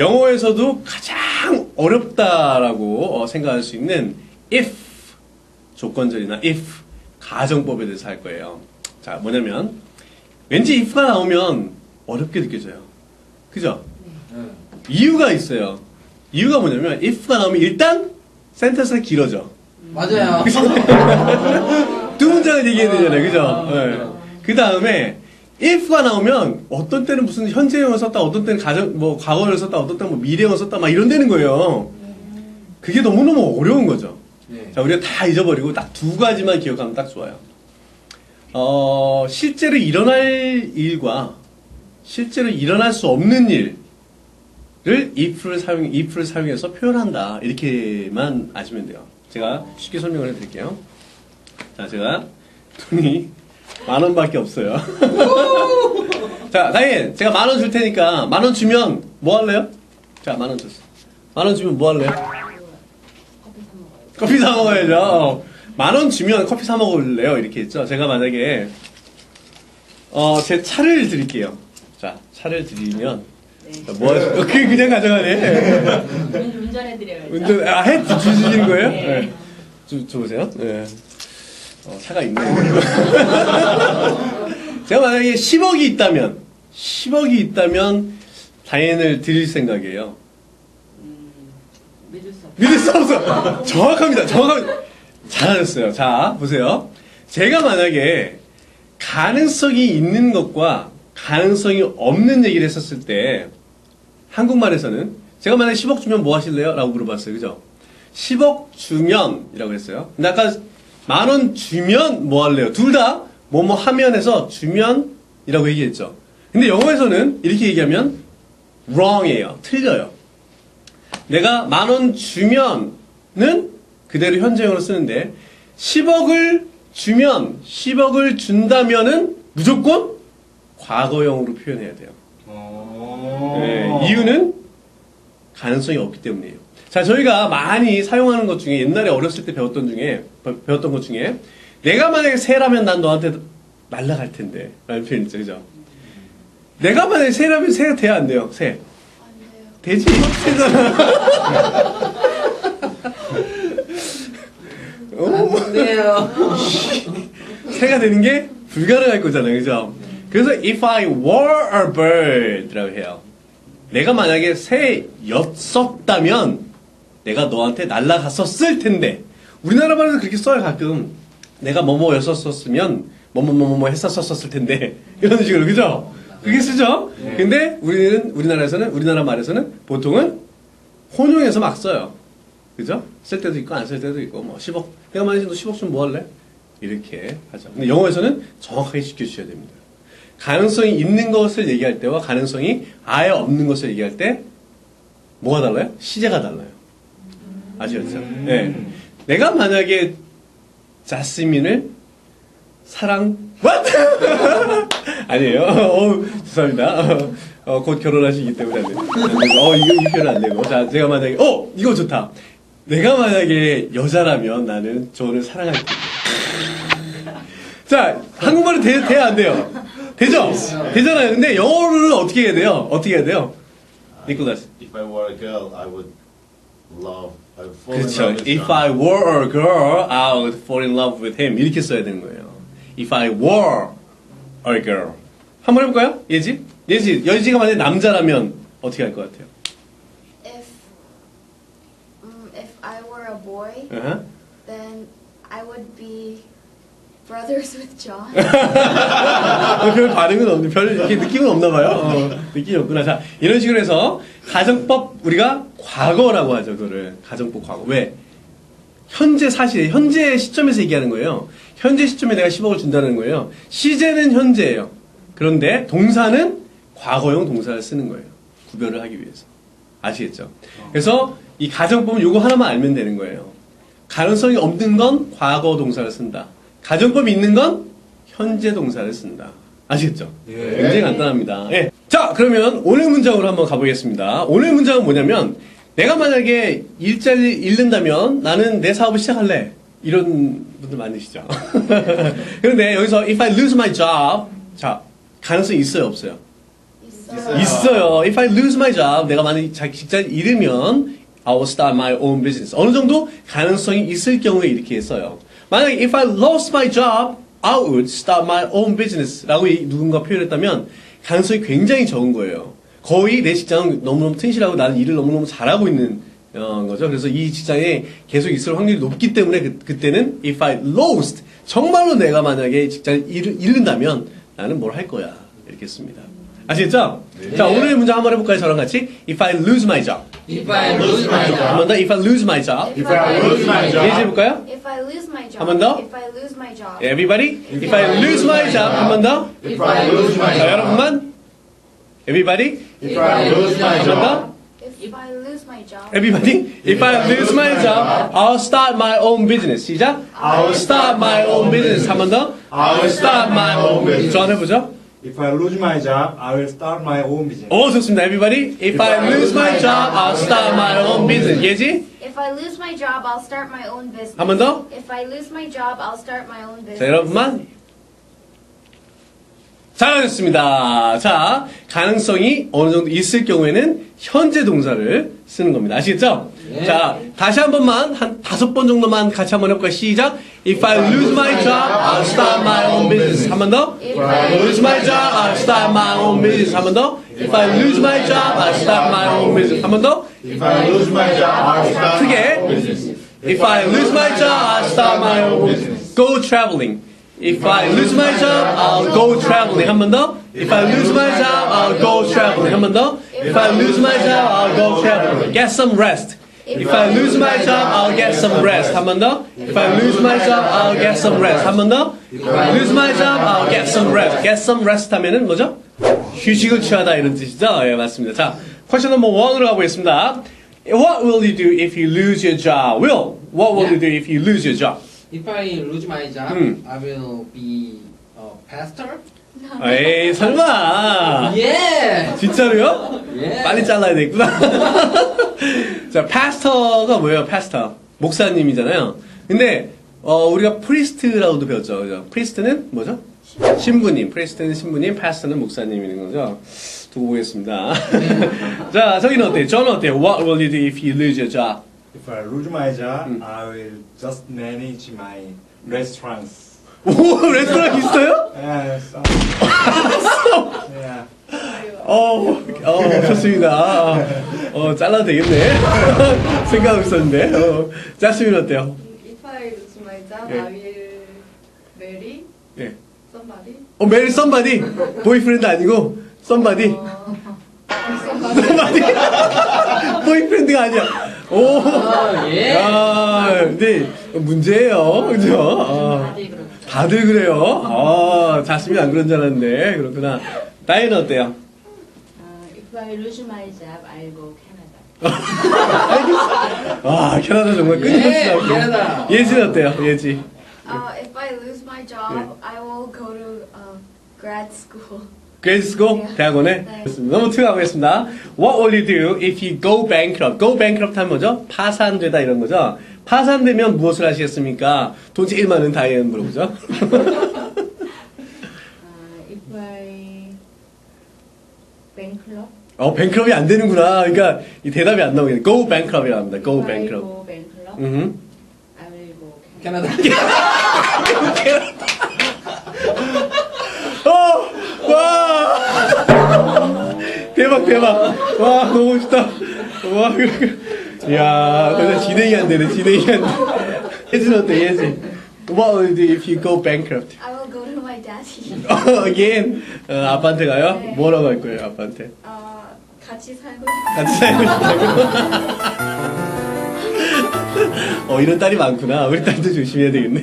영어에서도 가장 어렵다라고 어, 생각할 수 있는 if 조건절이나 if 가정법에 대해서 할 거예요. 자, 뭐냐면 왠지 if가 나오면 어렵게 느껴져요. 그죠? 이유가 있어요. 이유가 뭐냐면 if가 나오면 일단 센텐스가 길어져. 맞아요. 두 문장을 얘기해야 되잖아요. 그죠? 아, 그 다음에 if가 나오면 어떤 때는 무슨 현재형을 썼다, 어떤 때는 가정, 뭐 과거를 썼다, 어떤 때는 뭐 미래형을 썼다, 막 이런 되는 거예요. 그게 너무너무 어려운 거죠. 네. 자, 우리가 다 잊어버리고 딱 두 가지만 기억하면 딱 좋아요. 어, 실제로 일어날 일과 실제로 일어날 수 없는 일을 if를 사용, if를 사용해서 표현한다. 이렇게만 아시면 돼요. 제가 쉽게 설명을 해드릴게요. 자, 제가 돈이 만 원밖에 없어요. 자, 다인, 제가 만 원 줄 테니까 만 원 주면 뭐 할래요? 자, 만 원 줬어. 만 원 주면 뭐 할래요? 커피 사 먹어야죠. 만 원 주면 커피 사 먹을래요? 이렇게 했죠. 제가 만약에 어, 제 차를 드릴게요. 자, 차를 드리면 자, 뭐 거? 그게 그냥 가져가네. 운- 운전해드려야죠. 운전 아, 해 주시는 거예요? 네. 네. 주, 줘보세요. 네. 어, 차가 있네. 제가 만약에 10억이 있다면, 10억이 있다면, 다이앤을 드릴 생각이에요. 믿을 수 없어. 믿을 수 없어. 정확합니다. 정확합니다. 잘하셨어요. 자, 보세요. 제가 만약에 가능성이 있는 것과 가능성이 없는 얘기를 했었을 때, 한국말에서는 제가 만약에 10억 주면 뭐 하실래요? 라고 물어봤어요. 그죠? 10억 주면 이라고 했어요. 근데 아까 만 원 주면 뭐 할래요? 둘 다 뭐뭐 하면에서 주면 이라고 얘기했죠. 근데 영어에서는 이렇게 얘기하면 wrong이에요. 틀려요. 내가 만 원 주면은 그대로 현재형으로 쓰는데 10억을 주면 10억을 준다면은 무조건 과거형으로 표현해야 돼요. 네, 이유는 가능성이 없기 때문이에요. 자, 저희가 많이 사용하는 것 중에 옛날에 어렸을 때 배웠던 중에 배- 배웠던 것 중에 내가 만약에 새라면 난 너한테 날라갈 텐데 라는 표현 있죠, 그죠? 내가 만약에 새라면 새가 돼야 안 돼요, 새. 되지, 새잖아. 어? 안 돼요. 새가 되는 게 불가능할 거잖아요. 그죠? 그래서 if I were a bird라고 해요. 내가 만약에 새였었다면 내가 너한테 날아갔었을 텐데 우리나라 말에서 그렇게 써요 가끔 내가 뭐뭐였었으면 뭐뭐뭐뭐 했었었을 텐데 이런 식으로 그죠? 그게 쓰죠? 네. 근데 우리는 우리나라에서는 우리나라 말에서는 보통은 혼용해서 막 써요. 그죠? 쓸 때도 있고 안 쓸 때도 있고 뭐 10억 내가 만약에 너 10억 주면 뭐 할래? 이렇게 하죠. 근데 영어에서는 정확하게 지켜주셔야 됩니다. 가능성이 있는 것을 얘기할 때와 가능성이 아예 없는 것을 얘기할 때 뭐가 달라요? 시제가 달라요. 아시겠죠? 음. 네. 내가 만약에 자스민을 사랑 what? 아니에요. 어, 죄송합니다. 어, 어, 곧 결혼하시기 때문에 안 돼요. 어 이거 이 표현 안 되고. 자 제가 만약에 어 이거 좋다. 내가 만약에 여자라면 나는 저를 사랑할 텐데. 자, 한국말은 돼, 돼야 안 돼요? 되죠? 되잖아요. 근데 영어로는 어떻게 해야 돼요? 어떻게 해야 돼요? 니콜라스. If I were a girl, I would love. I would fall in 그렇죠. love with If John. I were a girl, I would fall in love with him. 이렇게 써야 되는 거예요. If I were a girl. 한번 해볼까요? 예지? 예지, 여지가 만약에 남자라면 어떻게 할 것 같아요? If um, if I were a boy, 어허. then I would be brothers with John. 어, 별 반응은 없네. 별 이렇게 느낌은 없나 봐요. 어, 느낌이 없구나. 자, 이런 식으로 해서 가정법 우리가 과거라고 하죠. 그거를 가정법 과거. 왜? 현재 사실 현재 시점에서 얘기하는 거예요. 현재 시점에 내가 10억을 준다는 거예요. 시제는 현재예요. 그런데 동사는 과거형 동사를 쓰는 거예요. 구별을 하기 위해서. 아시겠죠? 그래서 이 가정법은 요거 하나만 알면 되는 거예요. 가능성이 없는 건 과거 동사를 쓴다. 가정법이 있는 건 현재 동사를 쓴다. 아시겠죠? 예. 굉장히 간단합니다. 예. 자, 그러면 오늘 문장으로 한번 가보겠습니다. 오늘 문장은 뭐냐면, 내가 만약에 일자리 잃는다면 나는 내 사업을 시작할래. 이런 분들 많으시죠? 그런데 여기서 if I lose my job, 자, 가능성이 있어요, 없어요? 있어요. 있어요. If I lose my job, 내가 만약 자기 직장을 잃으면 I will start my own business. 어느 정도 가능성이 있을 경우에 이렇게 써요. 만약에 if I lost my job, I would start my own business 라고 이- 누군가 표현했다면 가능성이 굉장히 적은 거예요. 거의 내 직장은 너무너무 튼실하고 나는 일을 너무너무 잘하고 있는 어, 거죠. 그래서 이 직장에 계속 있을 확률이 높기 때문에 그, 그때는 if I lost 정말로 내가 만약에 직장을 잃, 잃는다면 나는 뭘 할 거야 이렇게 씁니다. 아시겠죠? 자 오늘의 문장 한번 해볼까요? 저랑 같이 if I lose my job If I lose my 한 job. 번더 if I lose my job If I lose my 예지 해볼까요? If I lose my job. 한번 더? If I lose my job. Everybody if I lose my job 한번 더. If I lose my 자 job. 여러분만 Everybody If I lose my 한번 job. 더. If I lose my job. Everybody, if I lose my job, I'll start my own business. 시작. I'll start my own business. 한번 더. I'll start my own business. 저 해보죠. If I lose my job, I will start my own business. 오, 좋습니다. Everybody, if I lose my job, I'll start my own business. 예지? If I lose my job, I'll start my own business. 한 번 더. If I lose my job, I'll start my own business. 자, 여러분만. 잘하셨습니다. 자, 가능성이 어느 정도 있을 경우에는 현재 동사를 쓰는 겁니다. 아시겠죠? 네. 자, 다시 한 번만, 한 다섯 번 정도만 같이 한번 해볼까요? 시작. If I lose my job, I'll start my own business. 한 번 더. If If I lose my job, I'll start my own business. 한 번 더. If I lose my job, I'll start my own business. 한 번 더. If I lose my job, I'll start 크게. If I lose my job, I'll start my own business. Go traveling. If I lose my job, I'll go traveling. 한 번 더. If I lose my job, I'll go traveling. 한 번 더. If I lose my job, I'll go traveling. Get some rest. If I lose my job, I'll get some rest. 한 번 더. If I lose my job, I'll get some rest. 한 번 더. If I lose my job, I'll get some rest. Get some rest 하면은 뭐죠? 휴식을 취하다 이런 뜻이죠? 예, 맞습니다. 자, question number one으로 가보겠습니다. What will you do if you lose your job? Will, what will you do if you lose your job? If I lose my job, Hmm. I will be a pastor. 에이, 설마. Yeah. 진짜로요? Yeah. 빨리 잘라야 되겠구나. 자, 파스터가 뭐예요, 파스터? 목사님이잖아요. 근데, 어, 우리가 프리스트라고도 배웠죠. 그죠? 프리스트는 뭐죠? 신부님. 프리스트는 신부님, 파스터는 목사님이는 거죠. 두고 보겠습니다. 자, 저기는 어때요? 저는 어때요? What will you do if you lose your job? If I lose my job, Mm. I will just manage my restaurants. 오, 레스토랑 있어요? Yes. yeah. 어, 어, 좋습니다. 어, 잘라도 되겠네. 생각 없었는데. 어, 짜스민 어때요? My job, 예. I will marry 예. 어, 메리 썸바디. 보이프렌드 아니고, 썸바디. 썸바디. 보이프렌드가 아니야. 오. Oh, yeah. 야, 근데 문제예요. 그죠? 아, 다들 그래요. 아, 자스민 안 그런 줄 알았는데. 그렇구나. 나이는 어때요? Uh, if I lose my job, I'll go Canada. 아, 캐나다 정말 예, 끊임없이 캐나다. 나오고. 예지는 어때요? 예지. Uh, if I lose my job, I will go to uh, grad school. 그레이스고 대학원에 네. 좋습니다. 넘버 2 가보겠습니다. What will you do if you go bankrupt? Go bankrupt 하면 뭐죠? 파산되다 이런 거죠. 파산되면 무엇을 하시겠습니까? 돈 제일 많은 다이앤 물어보죠. Uh, if I bankrupt, 어, 뱅크럽이 안 되는구나. 그러니까 이 대답이 안 나오겠네. Go bankrupt이라고 합니다. Go bankrupt. go bankrupt, 음. I will go Canada. Canada. 어! 와! 대박, 대박. 와, 너무 멋있다. 와, 이야, 근데 진행이 안 되네, 진행이 안 돼. 예진 어때, 예진? What will you do if you go bankrupt? I will go to my daddy. 어, again. 어, 아빠한테 가요? 네. 뭐라고 할 거예요, 아빠한테? Uh, 같이 살고 같이 살고 싶다고? 어, 이런 딸이 많구나. 우리 딸도 조심해야 되겠네.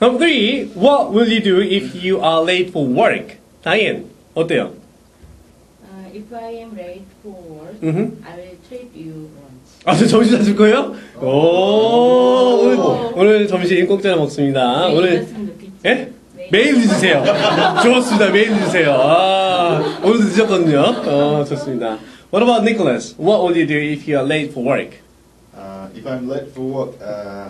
Number three, what will you do if you are late for work? 다이앤, 어때요? Uh, if I am late for work, 음흠. I will treat you lunch. 아, 저 점심 사줄 거예요? 오, 오늘, 오늘 점심 공짜로 먹습니다. 오늘. 예? 메일 주세요. 좋습니다. 메일 주세요. 아, 오늘도 늦었거든요. 어, 좋습니다. What about Nicholas? What will you do if you are late for work? Uh, if I'm late for work, uh,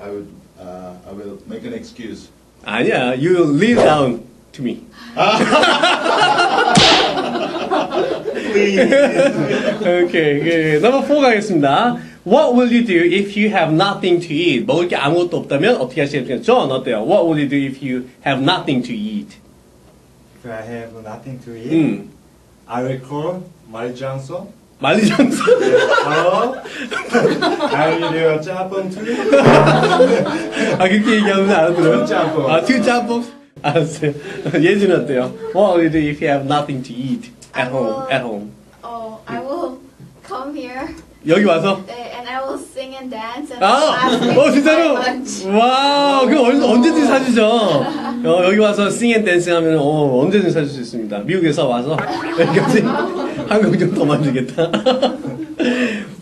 I would, uh, I will make an excuse. 아니야, you lean down to me. 오케이, 그 넘버 4 가겠습니다. What will you do if you have nothing to eat? 먹을 게 아무것도 없다면 어떻게 하시겠어요? 존 어때요? What will you do if you have nothing to eat? If I have nothing to eat, 음, I will call my 장소. 만리장성. 바로 I will do a 짬뽕 투. 아 그렇게 얘기하면 알아들어요? 짬뽕. 아, two 짬뽕. 알았어요. 예준은 어때요? What will you do if you have nothing to eat at I home? will- At home. Oh, I will Come here 여기 와서. eh, and I will sing and dance and 아, 어 진짜로. my lunch. 와, 그 언- 언제든지 사주죠. 어, 여기 와서 싱앤 댄싱 하면 어, 언제든지 사줄 수 있습니다. 미국에서 와서 여기까지 한국 좀 더 만들겠다.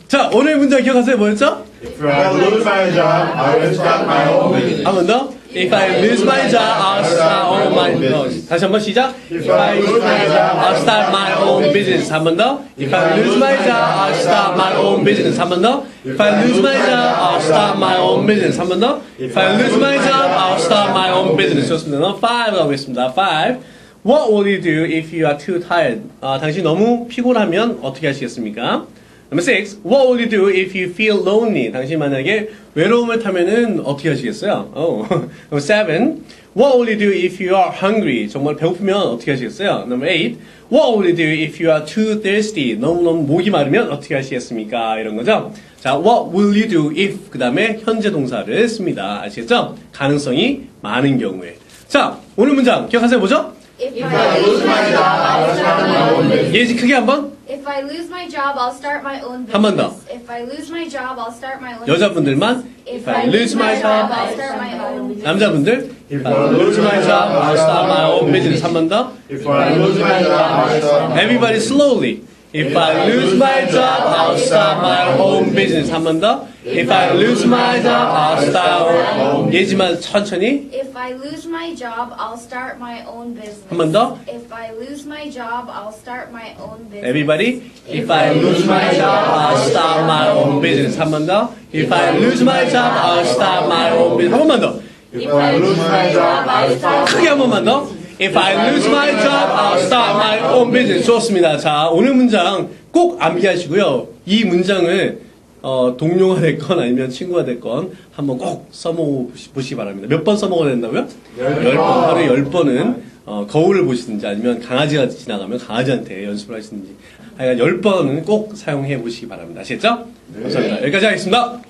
자, 오늘 문장 기억하세요? 뭐였죠? If I lose my job, I will start my own business. 한번 더. If I lose my job, I'll start all my. 어, 다시 한번 시작. If I lose my job, I'll start my own business. 한 번 더. If I lose my job, I'll start my own business. 한 번 더. If I lose my job, I'll start my own business. 한 번 더. If I lose my job, I'll start my own business. 좋습니다. 넘버 5 가보겠습니다. 5. What will you do if you are too tired? 아, 당신 너무 피곤하면 어떻게 하시겠습니까? Number six, what will you do if you feel lonely? 당신 만약에 외로움을 타면은 어떻게 하시겠어요? Oh. Number seven, what will you do if you are hungry? 정말 배고프면 어떻게 하시겠어요? Number eight, what will you do if you are too thirsty? 너무너무 목이 마르면 어떻게 하시겠습니까? 이런 거죠. 자, what will you do if 그 다음에 현재 동사를 씁니다. 아시겠죠? 가능성이 많은 경우에. 자, 오늘 문장 기억하세요. 뭐죠? If I lose my job, I'll start my own business. 예지 크게 한번. If I lose my job, I'll start my own business. 한번 더. If I lose my job, I'll start my own 여자분들만 business. If I lose my job, I'll start my own business. 남자분들 If I lose my job, I'll start my own business. 한 번 더. If I lose my job, I'll start my Everybody slowly. If I lose my job, I'll start my own business. 한 번 더. If I lose my job, I'll start. 예지만 천천히. If I lose my job, I'll start my own business. 한 번 더. If I lose my job, I'll start my own business. Everybody. If I lose my job, I'll start my own business. 한 번 더. If I lose my job, I'll start my own business. 한 번만 더. If I lose my job, I'll start 크게 한 번만 더. If I lose my job, I'll start my own business. 좋습니다. 자, 오늘 문장 꼭 암기하시고요. 이 문장을 어, 동료가 됐건 아니면 친구가 됐건 한번 꼭 써보시기 바랍니다. 몇 번 써먹어야 된다고요? 열 번. 하루에 열 번은 어, 거울을 보시든지 아니면 강아지가 지나가면 강아지한테 연습을 하시든지 하여간 열 번은 꼭 사용해 보시기 바랍니다. 아시겠죠? 감사합니다. 여기까지 하겠습니다.